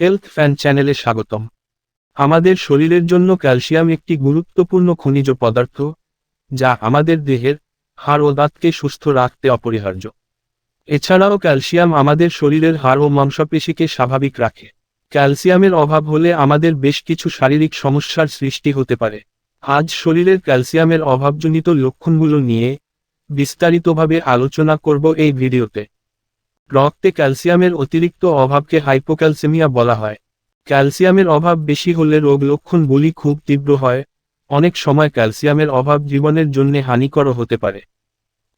Health fan চ্যানেলে স্বাগতম। আমাদের শরীরের জন্য ক্যালসিয়াম একটি গুরুত্বপূর্ণ খনিজ পদার্থ, যা আমাদের দেহের হাড় ও দাঁতকে সুস্থ রাখতে অপরিহার্য। এছাড়াও ক্যালসিয়াম আমাদের শরীরের হাড় ও মাংসপেশিকে স্বাভাবিক রাখে। ক্যালসিয়ামের অভাব হলে আমাদের বেশ কিছু শারীরিক সমস্যার সৃষ্টি হতে পারে। আজ শরীরের ক্যালসিয়ামের অভাবজনিত লক্ষণগুলো নিয়ে বিস্তারিতভাবে আলোচনা করব এই ভিডিওতে। রক্তে ক্যালসিয়ামের অতিরিক্ত অভাবকে হাইপোক্যালসেমিয়া বলা হয়। ক্যালসিয়ামের অভাব বেশি হলে রোগ লক্ষণগুলি খুব তীব্র হয়। অনেক সময় ক্যালসিয়ামের অভাব জীবনের জন্য হানিকর হতে পারে।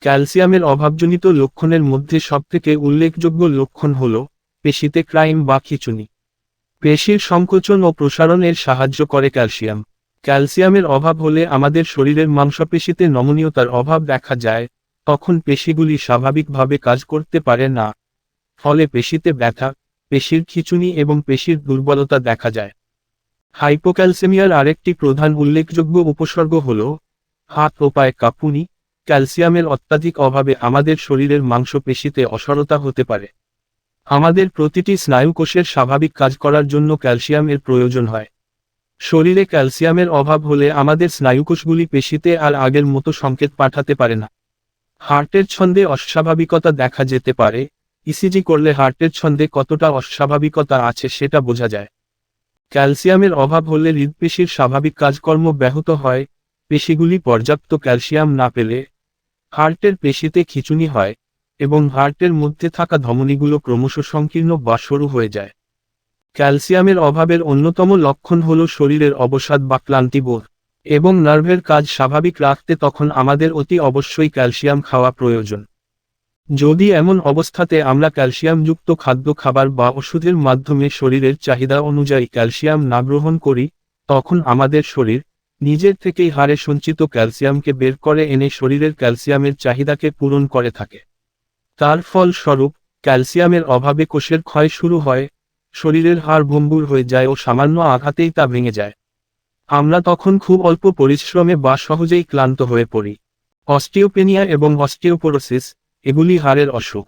ক্যালসিয়ামের অভাবজনিত লক্ষণের মধ্যে সবথেকে উল্লেখযোগ্য লক্ষণ হল পেশিতে ক্রাইম বা খিচুনি। পেশির সংকোচন ও প্রসারণের সাহায্য করে ক্যালসিয়াম। ক্যালসিয়ামের অভাব হলে আমাদের শরীরের মাংসপেশিতে নমনীয়তার অভাব দেখা যায়, তখন পেশিগুলি স্বাভাবিকভাবে কাজ করতে পারে না। ফলে পেশিতে ব্যথা, পেশির খিচুনি এবং পেশির দুর্বলতা দেখা যায়। হাইপোক্যালসেমিয়ার আরেকটি প্রধান উল্লেখযোগ্য উপসর্গ হল, হাত ও পায়ে কাঁপুনি, ক্যালসিয়ামের অত্যাধিক অভাবে আমাদের শরীরের মাংসপেশিতে অসরতা হতে পারে। আমাদের প্রতিটি স্নায়ুকোষের স্বাভাবিক কাজ করার জন্য ক্যালসিয়ামের প্রয়োজন হয়। শরীরে ক্যালসিয়ামের অভাব হলে আমাদের স্নায়ুকোষগুলি পেশিতে আর আগের মতো সংকেত পাঠাতে পারে না। হার্টের ছন্দে অস্বাভাবিকতা দেখা যেতে পারে ইসিজি করলে হার্টের ছন্দে কতটা অস্বাভাবিকতা আছে সেটা বোঝা যায়। ক্যালসিয়ামের অভাব হলে হৃদপেশির স্বাভাবিক কাজকর্ম ব্যাহত হয়, পেশিগুলি পর্যাপ্ত ক্যালসিয়াম না পেলে। হার্টের পেশিতে খিচুনি হয় এবং হার্টের মধ্যে থাকা ধমনীগুলো ক্রমশ সংকীর্ণ বা সরু হয়ে যায়। ক্যালসিয়ামের অভাবের অন্যতম লক্ষণ হল শরীরের অবসাদ বা ক্লান্তিবোধ এবং নার্ভের কাজ স্বাভাবিক রাখতে তখন আমাদের অতি অবশ্যই ক্যালসিয়াম খাওয়া প্রয়োজন। যদি এমন অবস্থাতে আমরা ক্যালসিয়ামযুক্ত খাদ্য খাবার বা ওষুধের মাধ্যমে শরীরের চাহিদা অনুযায়ী ক্যালসিয়াম না গ্রহণ করি, তখন আমাদের শরীর নিজের থেকেই হারে সঞ্চিত ক্যালসিয়ামকে বের করে এনে শরীরের ক্যালসিয়ামের চাহিদাকে পূরণ করে থাকে। তার ফলস্বরূপ, ক্যালসিয়ামের অভাবে কোষের ক্ষয় শুরু হয়, শরীরের হাড় ভম্বুর হয়ে যায় ও সামান্য আঘাতেই তা ভেঙে যায়। আমরা তখন খুব অল্প পরিশ্রমে বা সহজেই ক্লান্ত হয়ে পড়ি। অস্টিওপেনিয়া এবং অস্টিওপোরোসিস এগুলি হাড়ের অসুখ।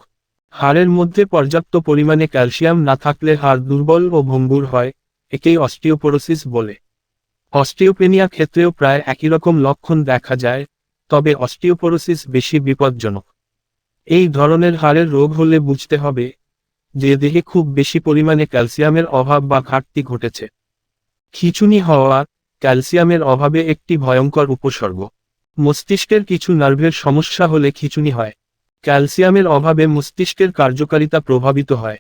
হাড়ের মধ্যে পর্যাপ্ত পরিমাণে ক্যালসিয়াম না থাকলে হাড় দুর্বল ও ভঙ্গুর হয় একেই অস্টিওপোরোসিস বলে। অস্টিওপেনিয়া ক্ষেত্রেও প্রায় একই রকম লক্ষণ দেখা যায়, তবে অস্টিওপোরোসিস বেশি বিপজ্জনক। এই ধরনের হাড়ের রোগ হলে বুঝতে হবে যে দেহে খুব বেশি পরিমাণে ক্যালসিয়ামের অভাব বা ঘাটতি ঘটেছে। খিচুনি হওয়া ক্যালসিয়ামের অভাবে একটি ভয়ঙ্কর উপসর্গ। মস্তিষ্কের কিছু নার্ভের সমস্যা হলে খিচুনি হয়। ক্যালসিয়ামের অভাবে মস্তিষ্কের কার্যকারিতা প্রভাবিত হয়।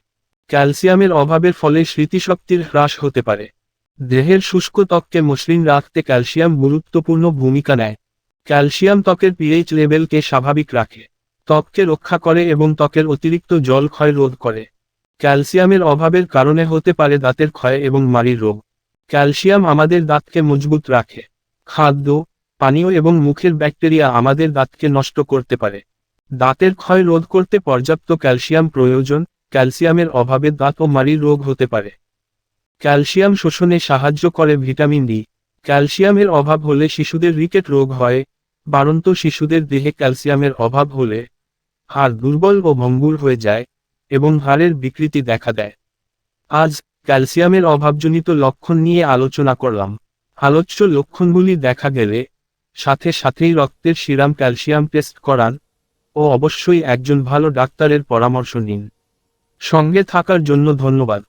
ক্যালসিয়ামের অভাবের ফলে স্মৃতিশক্তির হ্রাস হতে পারে। দেহের শুষ্ক ত্বককে মসৃণ রাখতে ক্যালসিয়াম গুরুত্বপূর্ণ ভূমিকা নেয়। ক্যালসিয়াম ত্বকের পিএইচ লেভেলকে স্বাভাবিক রাখে। ত্বককে রক্ষা করে এবং ত্বকের অতিরিক্ত জল ক্ষয় রোধ করে। ক্যালসিয়ামের অভাবের কারণে হতে পারে দাঁতের ক্ষয় এবং মাড়ির রোগ। ক্যালসিয়াম আমাদের দাঁতকে মজবুত রাখে। খাদ্য, পানীয় এবং মুখের ব্যাকটেরিয়া আমাদের দাঁতকে নষ্ট করতে পারে। দাঁতের ক্ষয় রোধ করতে পর্যাপ্ত ক্যালসিয়াম প্রয়োজন, ক্যালসিয়ামের অভাবে দাঁত ও মাড়ির রোগ হতে পারে। ক্যালসিয়াম শোষণে সাহায্য করে ভিটামিন ডি। ক্যালসিয়ামের অভাব হলে শিশুদের রিকেট রোগ হয় বারন্ত শিশুদের দেহে ক্যালসিয়ামের অভাব হলে হাড় দুর্বল ও ভঙ্গুর হয়ে যায় এবং হাড়ের বিকৃতি দেখা দেয়। আজ ক্যালসিয়ামের অভাবজনিত লক্ষণ নিয়ে আলোচনা করলাম। আলোচ্য লক্ষণগুলি দেখা গেলে সাথে সাথেই রক্তের সিরাম ক্যালসিয়াম টেস্ট করান ও অবশ্যই একজন ভালো ডাক্তারের পরামর্শ নিন। সঙ্গে থাকার জন্য ধন্যবাদ।